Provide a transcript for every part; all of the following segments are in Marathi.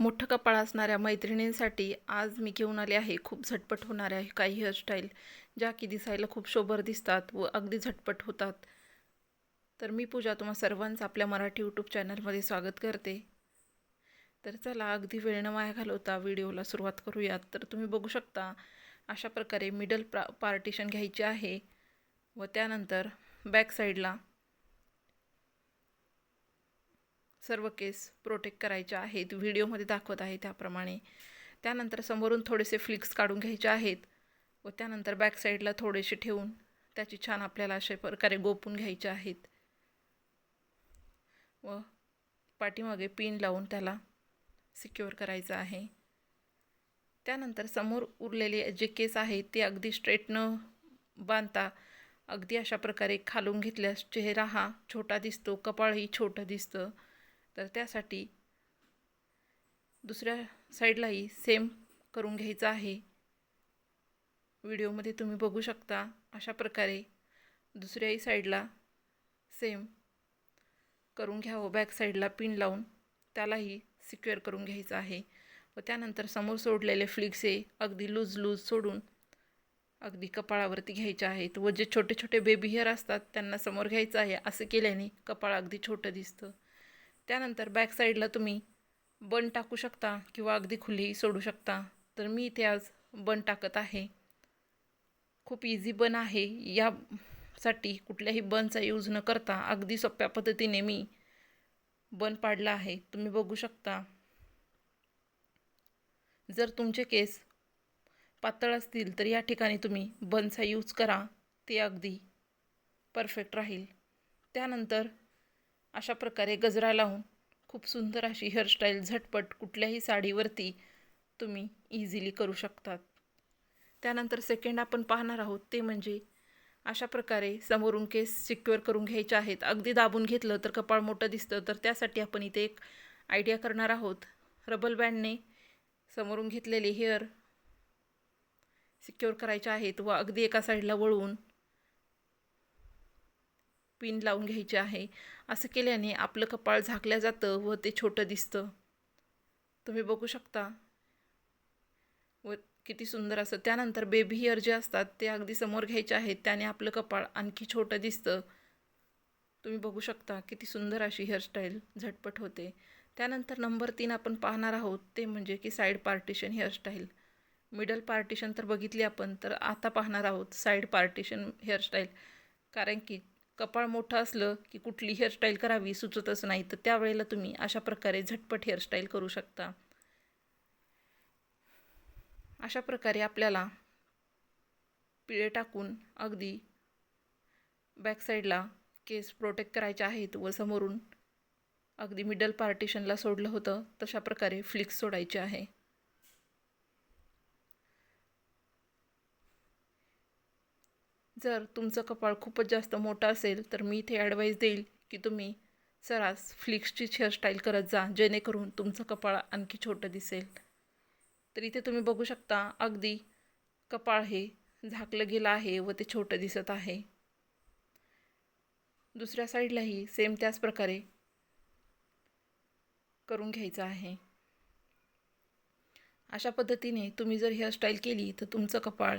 मोठं कपाळ असणाऱ्या मैत्रिणींसाठी आज मी घेऊन आले आहे. खूप झटपट होणाऱ्या काही हेअरस्टाईल ज्या की दिसायला खूप शोभर दिसतात व अगदी झटपट होतात. तर मी पूजा तुम्हा सर्वांचं आपल्या मराठी यूट्यूब चॅनलमध्ये स्वागत करते. तर चला अगदी वेळ न वाया घालवता व्हिडिओला सुरुवात करूयात. तर तुम्ही बघू शकता अशा प्रकारे मिडल प्रा पार्टिशन घ्यायचे आहे व त्यानंतर बॅक साईडला सर्व केस प्रोटेक्ट करायचे आहेत. व्हिडिओमध्ये दाखवत आहे त्याप्रमाणे. त्यानंतर समोरून थोडेसे फ्लिक्स काढून घ्यायचे आहेत व त्यानंतर बॅकसाईडला थोडेसे ठेवून त्याची छान आपल्याला अशा प्रकारे गोपून घ्यायचे आहेत. व पाठीमागे पिन लावून त्याला सिक्युअर करायचं आहे. त्यानंतर समोर उरलेले जे केस आहेत ते अगदी स्ट्रेट न बांधता अगदी अशा प्रकारे खालून घेतल्यास चेहरा हा छोटा दिसतो कपाळही छोटं दिसतं. तर त्यासाठी दुसऱ्या साईडलाही सेम करून घ्यायचं आहे. व्हिडिओमध्ये तुम्ही बघू शकता अशा प्रकारे दुसऱ्याही साईडला सेम करून घ्यावं. बॅक साईडला पिन लावून त्यालाही सिक्युअर करून घ्यायचं आहे. व त्यानंतर समोर सोडलेले फ्लिक्से अगदी लूज लूज सोडून अगदी कपाळावरती घ्यायचे आहेत. व जे छोटे छोटे बेबी हेअर असतात त्यांना समोर घ्यायचं आहे. असं केल्याने कपाळ अगदी छोटं दिसतं. त्यानंतर बॅक साईडला तुम्ही बन टाकू शकता किंवा अगदी खुलीही सोडू शकता. तर मी इथे आज बन टाकत आहे. खूप इझी बन आहे. यासाठी कुठल्याही बनचा यूज न करता अगदी सोप्या पद्धतीने मी बन पाडला आहे. तुम्ही बघू शकता. जर तुमचे केस पातळ असतील तर या ठिकाणी तुम्ही बनचा यूज करा. ते अगदी परफेक्ट राहील. त्यानंतर अशा प्रकारे गजरा लावून खूप सुंदर अशी हेअरस्टाईल झटपट कुठल्याही साडीवरती तुम्ही इझिली करू शकतात. त्यानंतर सेकंड आपण पाहणार आहोत ते म्हणजे अशा प्रकारे समोरून केस सिक्युअर करून घ्यायचे आहेत. अगदी दाबून घेतलं तर कपाळ मोठं दिसतं. तर त्यासाठी आपण इथे एक आयडिया करणार आहोत. रबल बँडने समोरून घेतलेले हेअर सिक्युअर करायचे आहेत व अगदी एका साईडला वळवून पिन लावून घ्यायचे आहे. असं केल्याने आपलं कपाळ झाकलं जातं व ते छोटं दिसतं. तुम्ही बघू शकता. व किती सुंदर असं. त्यानंतर बेबी हेअर जे असतात ते अगदी समोर घ्यायचे आहेत. त्याने आपलं कपाळ आणखी छोटं दिसतं. तुम्ही बघू शकता किती सुंदर अशी हेअरस्टाईल झटपट होते. त्यानंतर नंबर तीन आपण पाहणार आहोत ते म्हणजे की side partition hairstyle middle partition तर बघितली आपण तर आता पाहणार आहोत साईड पार्टिशन हेअरस्टाईल कारण की कपाळ मोठं असलं की कुठली हेअरस्टाईल करावी सुचतच नाही तर त्यावेळेला तुम्ही अशा प्रकारे झटपट हेअरस्टाईल करू शकता. अशा प्रकारे आपल्याला पिळे टाकून अगदी बॅकसाईडला केस प्रोटेक्ट करायचे आहेत व समोरून अगदी मिडल पार्टिशनला सोडलं होतं तशा प्रकारे फ्लिक्स सोडायचे आहे. जर तुमचं कपाळ खूपच जास्त मोठं असेल तर मी इथे ॲडवाईस देईल की तुम्ही सरास फ्लिक्सचीच हेअरस्टाईल करत जा जेणेकरून तुमचं कपाळ आणखी छोटं दिसेल. तर इथे तुम्ही बघू शकता अगदी कपाळ हे झाकलं गेलं आहे व ते छोटं दिसत आहे. दुसऱ्या साईडलाही सेम त्याच प्रकारे करून घ्यायचं आहे. अशा पद्धतीने तुम्ही जर हेअरस्टाईल केली तर तुमचं कपाळ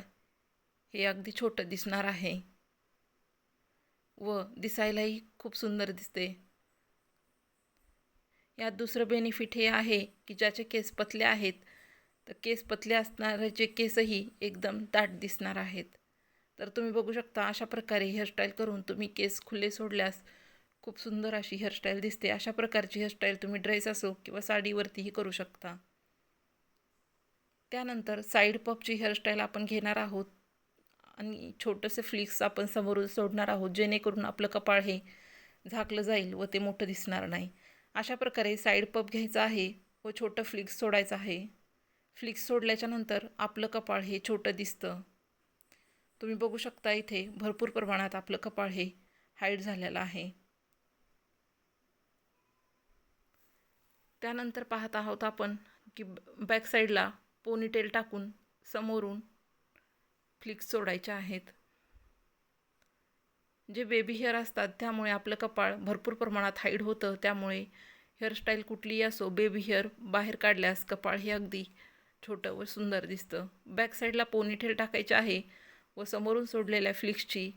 हे अगदी छोटं दिसणार आहे. व दिसायलाही खूप सुंदर दिसते. यात दुसरं बेनिफिट हे आहे की ज्याचे केस पतले आहेत तर केस पतले असणाऱ्याचे केसही एकदम दाट दिसणार आहेत. तर तुम्ही बघू शकता अशा प्रकारे हेअरस्टाईल करून तुम्ही केस खुले सोडल्यास खूप सुंदर अशी हेअरस्टाईल दिसते. अशा प्रकारची हेअरस्टाईल तुम्ही ड्रेस असो किंवा साडीवरतीही करू शकता. त्यानंतर साईड पपची हेअरस्टाईल आपण घेणार आहोत. आणि छोटंसं फ्लिक्स आपण समोरून सोडणार आहोत जेणेकरून आपलं कपाळ हे झाकलं जाईल व ते मोठं दिसणार नाही. अशा प्रकारे साईड पप घ्यायचा आहे व छोटं फ्लिक्स सोडायचं आहे. फ्लिक्स सोडल्याच्यानंतर आपलं कपाळ हे छोटं दिसतं. तुम्ही बघू शकता इथे भरपूर प्रमाणात आपलं कपाळ हे हाईट झालेलं आहे. त्यानंतर पाहत आहोत आपण की बॅक साईडला पोनीटेल टाकून समोरून फ्लिक्स सोडायच्या आहेत. जे बेबी हेअर असतात त्यामुळे आपलं कपाळ भरपूर प्रमाणात हाईड होतं. त्यामुळे हेअरस्टाईल कुठलीही असो बेबी हेअर बाहेर काढल्यास कपाळ हे अगदी छोटं व सुंदर दिसतं. बॅक साईडला पोनीटेल टाकायचे आहे व समोरून सोडलेल्या फ्लिक्सची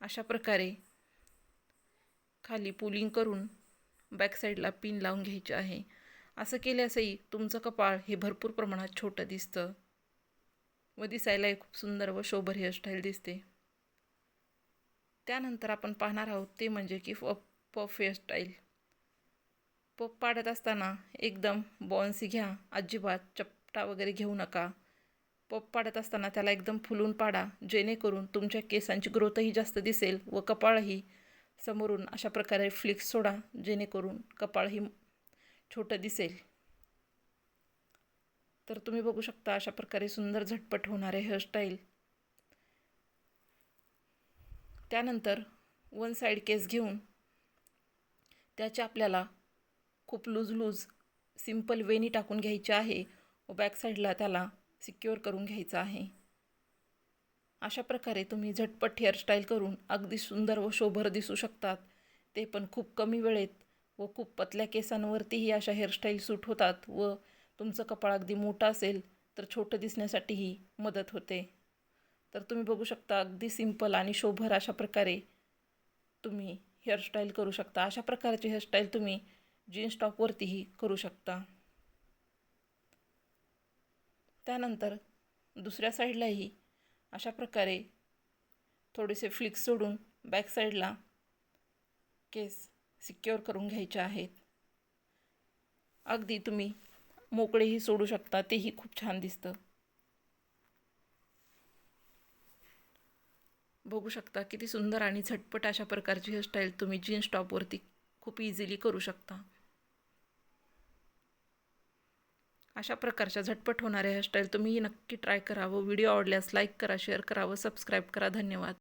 अशा प्रकारे खाली पुलिंग करून बॅक साईडला पिन लावून घ्यायची आहे. असं केल्यासही तुमचं कपाळ हे भरपूर प्रमाणात छोटं दिसतं. व दिसायलाही खूप सुंदर व शोभर हेअरस्टाईल दिसते. त्यानंतर आपण पाहणार आहोत ते म्हणजे की फ पफ हेअरस्टाईल पफ पाडत असताना एकदम बॉन्सी घ्या अजिबात चपटा वगैरे घेऊ नका. पफ पाडत असताना त्याला एकदम फुलून पाडा जेणेकरून तुमच्या केसांची ग्रोथही जास्त दिसेल व कपाळही समोरून अशा प्रकारे फ्लिक्स सोडा जेणेकरून कपाळही छोटं दिसेल. तर तुम्ही बघू शकता अशा प्रकारे सुंदर झटपट होणारे हेअरस्टाईल त्यानंतर वन साईड केस घेऊन त्याचे आपल्याला खूप लूज लूज सिंपल वेणी टाकून घ्यायची आहे व बॅक साईडला त्याला सिक्युअर करून घ्यायचं आहे. अशा प्रकारे तुम्ही झटपट हेअरस्टाईल करून अगदी सुंदर व शोभर दिसू शकतात. ते पण खूप कमी वेळेत व खूप पतल्या केसांवरतीही अशा हेअरस्टाईल सूट होतात व तुमचं कपाळ अगदी मोठं असेल तर छोटं दिसण्यासाठीही मदत होते. तर तुम्ही बघू शकता अगदी सिंपल आणि शोभर अशा प्रकारे तुम्ही हेअरस्टाईल करू शकता. अशा प्रकारची हेअरस्टाईल तुम्ही जीन्स टॉपवरतीही करू शकता. त्यानंतर दुसऱ्या साईडलाही अशा प्रकारे थोडेसे फ्लिक्स सोडून बॅक साईडला केस सिक्युअर करून घ्यायचे आहेत. अगदी तुम्ही मोकळेही सोडू शकता तेही खूप छान दिसतं. बघू शकता किती सुंदर आणि झटपट अशा प्रकारची हेअरस्टाईल तुम्ही जीन्स टॉपवरती खूप इझिली करू शकता. अशा प्रकारच्या झटपट होणाऱ्या हेअरस्टाईल तुम्ही नक्की ट्राय करा व्हिडिओ आवडल्यास लाईक करा शेअर करावं सबस्क्राईब करा. धन्यवाद.